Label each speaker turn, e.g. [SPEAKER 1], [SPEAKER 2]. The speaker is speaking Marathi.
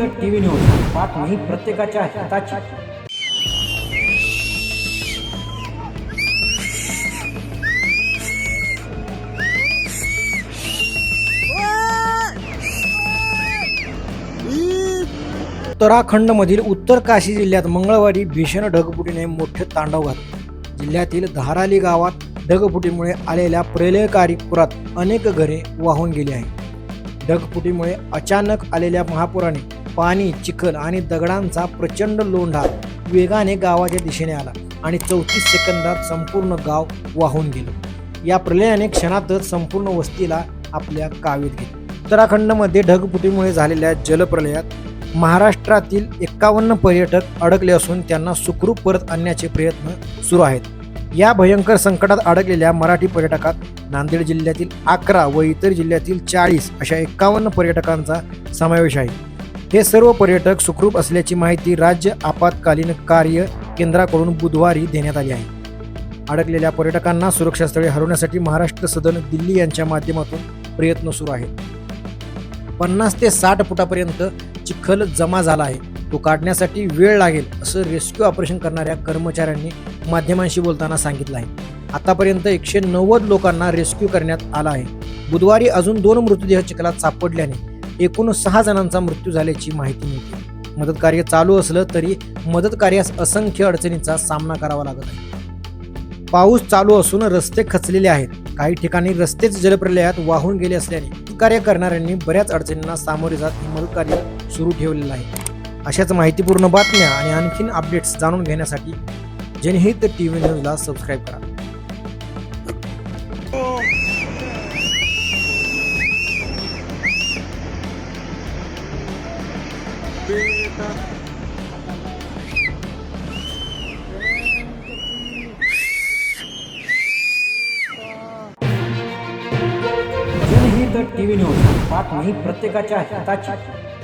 [SPEAKER 1] जनहित टीव्ही न्यूज बातमी प्रत्येकाच्या हिताची. उत्तराखंडमधील उत्तर काशी जिल्ह्यात मंगळवारी भीषण ढगफुटीने मोठे तांडव घातले. जिल्ह्यातील धाराली गावात ढगफुटीमुळे आलेल्या प्रलयकारी पुरात अनेक घरे वाहून गेली आहेत. ढगफुटीमुळे अचानक आलेल्या महापुराने पाणी चिखल आणि दगडांचा प्रचंड लोंढा वेगाने गावाच्या दिशेने आला आणि चौतीस सेकंदात संपूर्ण गाव वाहून गेलं. या प्रलयाने क्षणातच संपूर्ण वस्तीला आपल्या कावीत घेतली. उत्तराखंडमध्ये ढगफुटीमुळे झालेल्या जलप्रलयात महाराष्ट्रातील एक्कावन्न पर्यटक अडकले असून त्यांना सुखरूप परत आणण्याचे प्रयत्न सुरू आहेत. या भयंकर संकटात अडकलेल्या मराठी पर्यटकात नांदेड जिल्ह्यातील अकरा व इतर जिल्ह्यातील चाळीस अशा एक्कावन्न पर्यटकांचा समावेश आहे. हे सर्व पर्यटक सुखरूप असल्याची माहिती राज्य आपत्कालीन कार्य केंद्राकडून बुधवारी देण्यात आली आहे. अडकलेल्या पर्यटकांना सुरक्षास्थळी हलवण्यासाठी महाराष्ट्र सदन दिल्ली यांच्या माध्यमातून प्रयत्न सुरू आहेत. पन्नास ते साठ फुटापर्यंत चिखल जमा झाला आहे. तो काढण्यासाठी वेळ लागेल असं रेस्क्यू ऑपरेशन करणाऱ्या कर्मचाऱ्यांनी माध्यमांशी बोलताना सांगितलं आहे. आतापर्यंत एकशे नव्वद लोकांना रेस्क्यू करण्यात आला आहे. बुधवारी अजून दोन मृतदेह चिखलात सापडल्याने एकूण सहा जणांचा मृत्यू झाल्याची माहिती मिळते. मदत कार्य चालू असलं तरी मदत कार्यास असंख्य अडचणींचा सामना करावा लागत आहे. पाऊस चालू असून रस्ते खचलेले आहेत. काही ठिकाणी रस्तेच जलप्रलयात वाहून गेले असल्याने कार्य करणाऱ्यांनी बऱ्याच अडचणींना सामोरे जात मदत कार्य सुरू ठेवलेलं आहे. अशाच माहितीपूर्ण बातम्या आणि आणखीन अपडेट्स जाणून घेण्यासाठी जनहित टी व्ही न्यूजला सबस्क्राईब करा. जनहित टी व्ही न्यूज बातमी प्रत्येकाच्या हिताची.